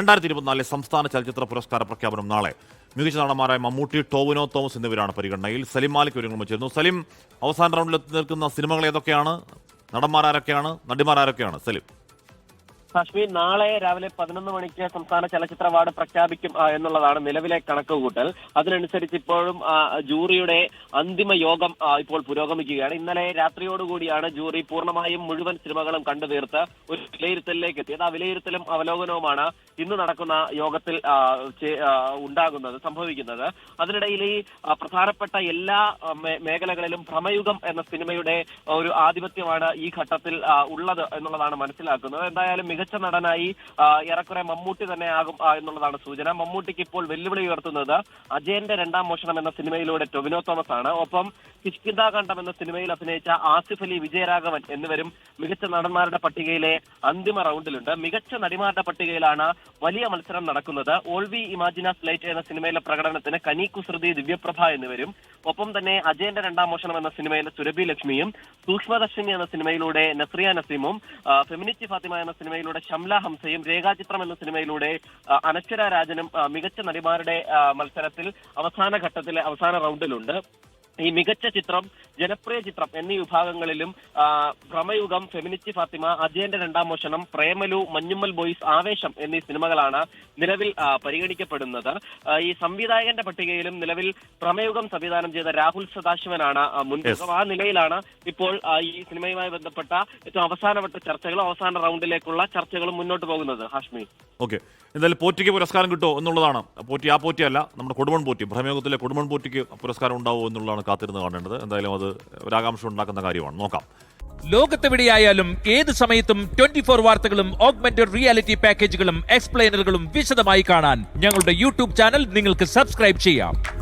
രണ്ടായിരത്തി ഇരുപത്തിനാലിലെ സംസ്ഥാന ചലച്ചിത്ര പുരസ്കാര പ്രഖ്യാപനം നാളെ. മികച്ച നടന്മാരായ മമ്മൂട്ടി ടോവിനോ തോമസ് എന്നിവരാണ് പരിഗണനയിൽ. സലിം മാലിക് ഒരുങ്ങും വെച്ചിരുന്നു. സലിം അവസാന റൗണ്ടിൽ നിൽക്കുന്ന സിനിമകൾ ഏതൊക്കെയാണ്? നടന്മാരാരൊക്കെയാണ്? നടിമാരാരൊക്കെയാണ്? സലിം. കാശ്മീർ നാളെ രാവിലെ പതിനൊന്ന് മണിക്ക് സംസ്ഥാന ചലച്ചിത്ര അവാർഡ് പ്രഖ്യാപിക്കും എന്നുള്ളതാണ് നിലവിലെ കണക്കുകൂട്ടൽ. അതിനനുസരിച്ച് ഇപ്പോഴും ജൂറിയുടെ അന്തിമ യോഗം ഇപ്പോൾ പുരോഗമിക്കുകയാണ്. ഇന്നലെ രാത്രിയോടുകൂടിയാണ് ജൂറി പൂർണമായും മുഴുവൻ സിനിമകളും കണ്ടു തീർത്ത് ഒരു വിലയിരുത്തലിലേക്ക് എത്തിയത്. ആ വിലയിരുത്തലും അവലോകനവുമാണ് ഇന്ന് നടക്കുന്ന യോഗത്തിൽ ഉണ്ടാകുന്നത് സംഭവിക്കുന്നത്. അതിനിടയിൽ ഈ പ്രധാനപ്പെട്ട എല്ലാ മേഖലകളിലും ഭ്രമയുഗം എന്ന സിനിമയുടെ ഒരു ആധിപത്യമാണ് ഈ ഘട്ടത്തിൽ ഉള്ളത് എന്നുള്ളതാണ് മനസ്സിലാക്കുന്നത്. എന്തായാലും മികച്ച നടനായി ഏറെക്കുറെ മമ്മൂട്ടി തന്നെ ആകും എന്നുള്ളതാണ് സൂചന. മമ്മൂട്ടിക്ക് ഇപ്പോൾ വെല്ലുവിളി ഉയർത്തുന്നത് അജയന്റെ രണ്ടാം മോഷണം എന്ന സിനിമയിലൂടെ ടൊവിനോ തോമസ് ആണ് ഒപ്പം കിഷ്കിന്താകണ്ഠം എന്ന സിനിമയിൽ അഭിനയിച്ച ആസിഫ് അലി വിജയരാഘവൻ എന്നിവരും മികച്ച നടന്മാരുടെ പട്ടികയിലെ അന്തിമ റൗണ്ടിലുണ്ട്. മികച്ച നടിമാരുടെ പട്ടികയിലാണ് വലിയ മത്സരം നടക്കുന്നത്. ഓൾവി ഇമാജിനാസ് ലൈറ്റ് എന്ന സിനിമയിലെ പ്രകടനത്തിന് കനി കുസൃതി ദിവ്യപ്രഭ എന്നിവരും ഒപ്പം തന്നെ അജയന്റെ രണ്ടാം മോഷണം എന്ന സിനിമയിലെ സുരഭി ലക്ഷ്മിയും സൂക്ഷ്മദർശിനി എന്ന സിനിമയിലൂടെ നസ്രിയ നസീമും ഫെമിനിറ്റി ഫാത്തിമ എന്ന സിനിമയിലൂടെ ഷംല ഹംസയും രേഖാചിത്രം എന്ന സിനിമയിലൂടെ അനശ്വര രാജനും മികച്ച നടിമാരുടെ മത്സരത്തിൽ അവസാന ഘട്ടത്തിലെ അവസാന റൗണ്ടിലുണ്ട്. ഈ മികച്ച ചിത്രം ജനപ്രിയ ചിത്രം എന്നീ വിഭാഗങ്ങളിലും ഭ്രമയുഗം ഫെമിനിറ്റി ഫാത്തിമ അജയന്റെ രണ്ടാം മോഷണം പ്രേമലു മഞ്ഞുമ്മൽ ബോയ്സ് ആവേശം എന്നീ സിനിമകളാണ് നിലവിൽ പരിഗണിക്കപ്പെടുന്നത്. ഈ സംവിധായകന്റെ പട്ടികയിലും നിലവിൽ പ്രമയുഗം സംവിധാനം ചെയ്ത രാഹുൽ സദാശിവനാണ് മുൻപ് മുൻതൂക്കം ആ നിലയിലാണ് ഇപ്പോൾ ഈ സിനിമയുമായി ബന്ധപ്പെട്ട ഏറ്റവും അവസാനവട്ട ചർച്ചകളും അവസാന റൗണ്ടിലേക്കുള്ള ചർച്ചകളും മുന്നോട്ട് പോകുന്നത്. ഹാഷ്മി. ഓക്കെ. എന്തായാലും പോറ്റിക്ക് പുരസ്കാരം കിട്ടുമോ എന്നുള്ളതാണ്. പോറ്റി ആ പോറ്റിയല്ല നമ്മുടെ കൊടുമൺ പോറ്റി ഭ്രമയോഗത്തിലെ കൊടുമൺ പോറ്റിക്ക് പുരസ്കാരം ഉണ്ടാവുമോ എന്നുള്ളതാണ് കാത്തിരുന്ന് കാണേണ്ടത്. എന്തായാലും അത് ഒരാകാംക്ഷ ഉണ്ടാക്കുന്ന കാര്യമാണ്. നോക്കാം. ലോകത്തെവിടെയായാലും ഏത് സമയത്തും ട്വന്റി ഫോർ വാർത്തകളും ഓഗ്മെന്റഡ് റിയാലിറ്റി പാക്കേജുകളും എക്സ്പ്ലെയിനറുകളും വിശദമായി കാണാൻ ഞങ്ങളുടെ യൂട്യൂബ് ചാനൽ നിങ്ങൾക്ക് സബ്സ്ക്രൈബ് ചെയ്യാം.